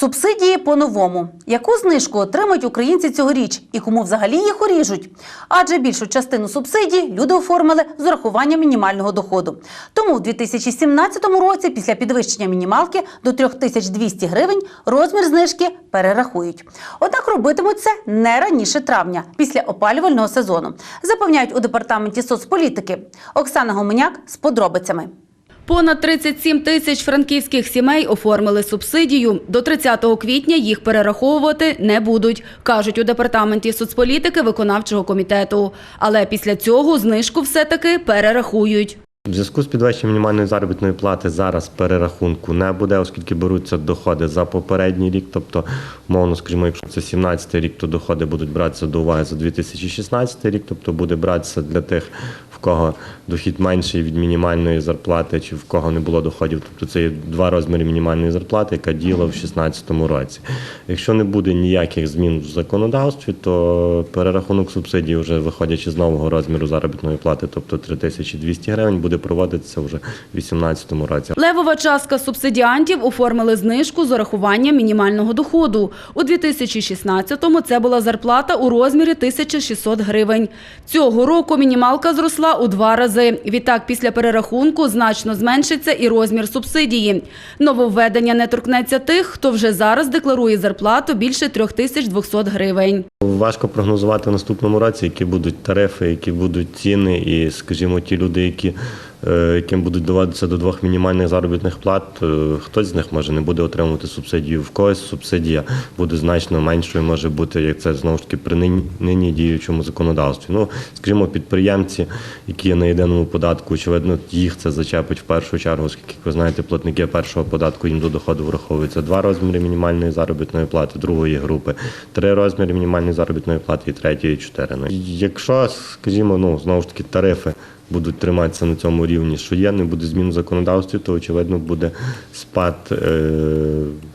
Субсидії по-новому. Яку знижку отримають українці цьогоріч і кому взагалі їх уріжуть? Адже більшу частину субсидій люди оформили з урахуванням мінімального доходу. Тому в 2017 році, після підвищення мінімалки до 3200 гривень, розмір знижки перерахують. Однак робитимуть це не раніше травня, після опалювального сезону, запевняють у департаменті соцполітики. Оксана Гоменяк з подробицями. Понад 37 тисяч франківських сімей оформили субсидію. До 30 квітня їх перераховувати не будуть, кажуть у департаменті соцполітики виконавчого комітету. Але після цього знижку все-таки перерахують. В зв'язку з підвищенням мінімальної заробітної плати зараз перерахунку не буде, оскільки беруться доходи за попередній рік. Тобто, мовно, скажімо, якщо це 17 рік, то доходи будуть братися до уваги за 2016 рік, тобто буде братися для тих, кого дохід менший від мінімальної зарплати, чи в кого не було доходів. Тобто це є два розміри мінімальної зарплати, яка діяла в 2016 році. Якщо не буде ніяких змін в законодавстві, то перерахунок субсидій, вже виходячи з нового розміру заробітної плати, тобто 3200 гривень, буде проводитися вже в 2018 році. Левова частка субсидіантів оформили знижку з урахуванням мінімального доходу. У 2016-му це була зарплата у розмірі 1600 гривень. Цього року мінімалка зросла у два рази. Відтак, після перерахунку значно зменшиться і розмір субсидії. Нововведення не торкнеться тих, хто вже зараз декларує зарплату більше 3200 гривень. Важко прогнозувати в наступному році, які будуть тарифи, які будуть ціни, і, скажімо, ті люди, які, яким будуть доводитися до двох мінімальних заробітних плат, е, хтось з них може не буде отримувати субсидію. В когось субсидія буде значно меншою, може бути, як це знову ж таки при нині, діючому законодавстві. Ну, скажімо, підприємці, які є на єдиному податку, очевидно, їх це зачепить в першу чергу, оскільки, ви знаєте, платники першого податку їм до доходу враховуються два розміри мінімальної заробітної плати, другої групи, три розміри мінімальної заробітної плати і третьої чотири. Ну, якщо, скажімо, ну знову ж таки тарифи будуть триматися на цьому рівні, що є, не буде змін в законодавстві, то очевидно буде спад, е,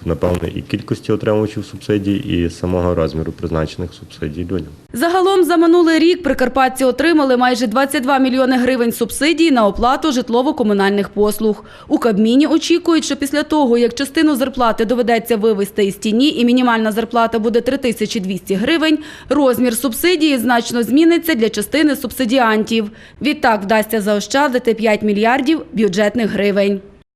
напевно, і кількості отримувачів субсидій, і самого розміру призначених субсидій людям. Загалом за минулий рік прикарпатці отримали майже 22 мільйони гривень субсидій на оплату житлово-комунальних послуг. У Кабміні очікують, що після того, як частину зарплати доведеться вивести із тіні і мінімальна зарплата буде 3200 гривень, розмір субсидії значно зміниться для частини субсидіантів. Відтак вдасться заощадити 5 мільярдів бюджетних гривень.